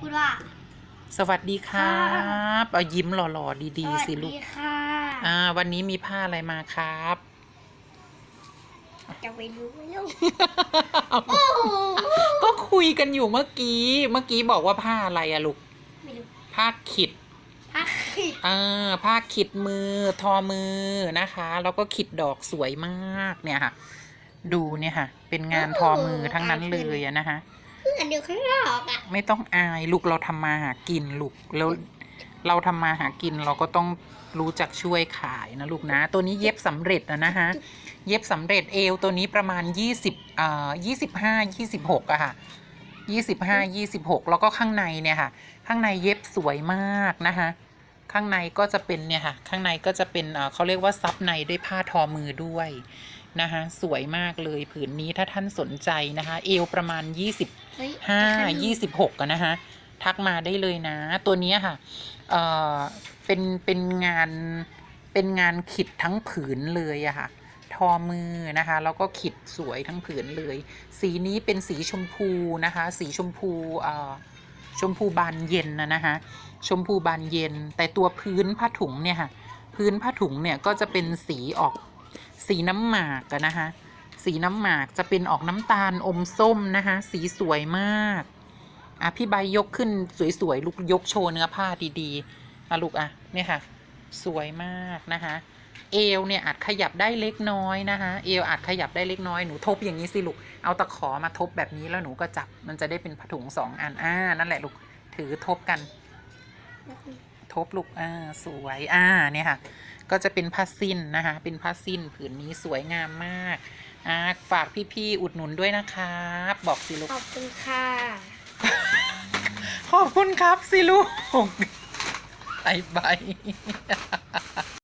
พูดว่า สวัสดีครับเอายิ้มหล่อๆดีๆสิสวัสลูกดีค่ะอ่า วันนี้มีผ้าอะไรมาครับ จะไปดูไหมลูกโอ้โหก็คุยกันอยู่เมื่อกี้ เมื่อกี้บอกว่าผ้าอะไรอะลูกไม่รู้ผ้าขิดพักขิดอ่าผ้าขิดมือ ทอมือนะคะ แล้วก็ขิดดอกสวยมากเนี่ยค่ะ ดูเนี่ยค่ะ เป็นงานทอมือทั้งนั้นเลยอะนะคะ เพื่อนเดียวข้างนอกอะไม่ต้องอายลูกเราทำมาหากินลูกแล้วเราทำมาหากินเราก็ต้องรู้จักช่วยขายนะลูกนะ ตัวนี้เย็บสำเร็จนะนะฮะเย็บสำเร็จเอวตัวนี้ประมาณยี่สิบเอ่อยี่สิบห้ายี่สิบหกอะค่ะยี่สิบห้ายี่สิบหกแล้วก็ข้างในเนี่ยค่ะ ข้างในเย็บสวยมากนะคะ ข้างในก็จะเป็นเนี่ยค่ะ ข้างในก็จะเป็นเอ่อเขาเรียกว่าซับในด้วยผ้าทอมือด้วย นะคะสวยมากเลยผืนนี้ถ้าท่านสนใจนะคะ เอวประมาณยี่สิบเฮ้ยห้าจะขึ้นยี่สิบหกอะนะคะทักมาได้เลยนะ ตัวเนี้ยค่ะเอ่อเป็นเป็นงานเป็นงานขิดทั้งผืนเลยอะค่ะ ทอมือนะคะแล้วก็ขิดสวยทั้งผืนเลย สีนี้เป็นสีชมพูนะคะ สีชมพูเอ่อชมพูบานเย็นนะนะคะชมพูบานเย็น แต่ตัวพื้นผ้าถุงเนี่ยค่ะ พื้นผ้าถุงเนี่ยก็จะเป็นสีออก สีน้ำหมากอะนะคะ สีน้ำหมากจะเป็นออกน้ำตาลอมส้มนะคะ สีสวยมากอะพี่ใบยกขึ้นสวยๆลูกยกโชว์เนื้อผ้าดีๆอะลูกอะเนี่ยค่ะ สวยมากนะคะเอวเนี่ยอาจขยับได้เล็กน้อยนะคะเอวอาจขยับได้เล็กน้อยหนูทบอย่างนี้สิลูกเอาตะขอมาทบแบบนี้แล้วหนูก็จับมันจะได้เป็นผ้าถุงสองอันอ่านั่นแหละลูกถือทบกัน ทบลูกอ่าสวยอ่าเนี่ยค่ะ ก็จะเป็นผ้าสิ้นนะคะ เป็นผ้าสิ้นผืนนี้สวยงามมากอ่าฝากพี่ๆอุดหนุนด้วยนะครับ บอกสิลูกขอบคุณค่ะ ขอบคุณครับสิลูกไอใบ